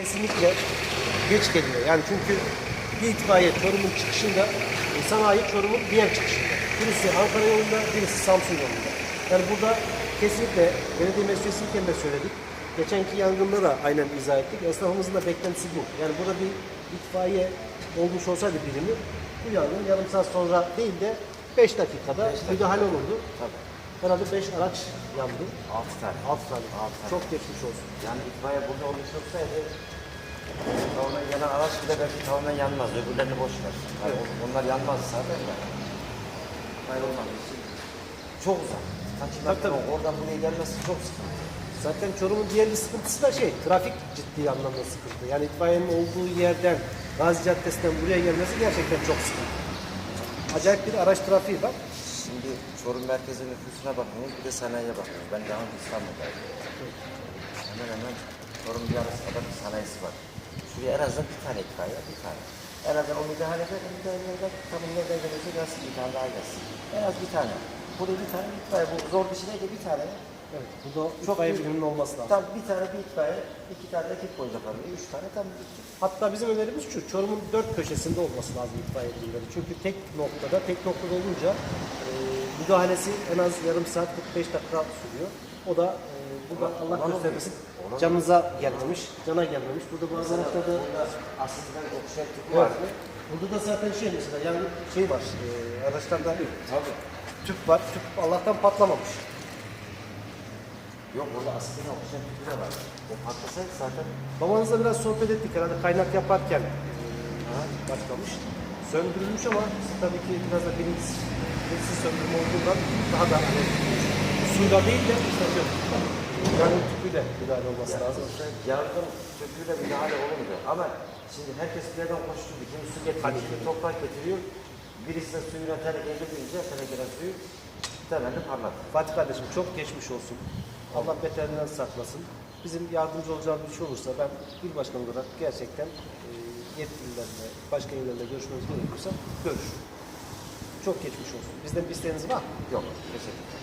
kesinlikle geç geliyor. Yani çünkü bir itfaiye Çorum'un çıkışında, e, sanayi Çorum'un diğer çıkışında. Birisi Ankara yolunda, birisi Samsun yolunda. Yani burada kesinlikle belediye meclisiyken de söyledik. Geçenki yangında da aynen izah ettik. Esnafımızın da beklentisi bu. Yani burada bir itfaiye olmuş olsaydı birimi bu yangın yarım saat sonra değil de 5 dakikada müdahale olurdu. Tabii. Herhalde 5 araç yandı. 6 tane. 6 tane. Altı tane. Çok geçmiş olsun. Yani itfaiye burada olmuş olsaydı tamamen yanan araç bile belki tamamen yanmaz. Öbürlerini boş ver. Yani on- onlar yanmaz zaten de. Olmadığı için çok uzak. Kaç Tabii, tabii. oradan buraya gelmesi çok sıkıntı. Zaten Çorum'un diğer bir sıkıntısı da şey, trafik ciddi anlamda sıkıntı. Yani itfaiyenin olduğu yerden, Gazi Caddesi'nden buraya gelmesi gerçekten çok sıkıntı. Acayip bir araç trafiği var. Şimdi Çorum merkezi nüfusuna bakıyoruz, bir de sanayiye bakıyoruz. Ben daha önce İstanbul'daydım. Hemen hemen Çorum bir arası kadar bir sanayisi var. Şuraya en azından bir tane itfaiye, bir tane. En azından o müdahale eder, müdahale eder, tam nereden gelecek gelsin, bir tane daha gelsin. En az bir tane. Burada bir tane itfaiye, bu zor bir şey değil de bir tane. Evet, burada Çok itfaiye büyük. biriminin olması lazım. Tam bir tane bir itfaiye, iki tane ekip koyacak araya, üç tane tam bitti. Hatta bizim önerimiz şu, Çorum'un dört köşesinde olması lazım itfaiye birimleri. Çünkü tek noktada, tek noktada olunca müdahalesi en az yarım saat 45 dakika sürüyor. O da e, burada Allah olan göstermesin canınıza gelmemiş, cana gelmemiş. Burada bazı Burada aslında okşayan Evet. vardı. Burada da zaten şey mesela yani şey var, e, araçlarda Tabii. tüp var, tüp Allah'tan patlamamış. Yok burada aslında okşayan tüpü de var. O patlasaydı zaten Babanızla biraz sohbet ettik herhalde kaynak yaparken e, başlamış. Söndürülmüş ama tabii ki biraz da bilinçsiz, bilinçsiz söndürme olduğundan daha da hani, suyla değil de işte yok. Yani tüpüyle müdahale olması lazım. Yardım tüpüyle müdahale olunca ama şimdi herkes bir yerden koşturdu. Kimi su getiriyor, kimi toprak getiriyor. Birisi de suyuna tenekeye dökünce tenekeden suyu temelli parlatır. Fatih kardeşim çok geçmiş olsun. Allah beterinden saklasın. Bizim yardımcı olacağımız bir şey olursa ben il başkanı olarak gerçekten e, yetkililerle, başka illerle görüşmemiz gerekiyorsa görüş. Çok geçmiş olsun. Bizden bir isteğiniz var? Yok, teşekkür ederim.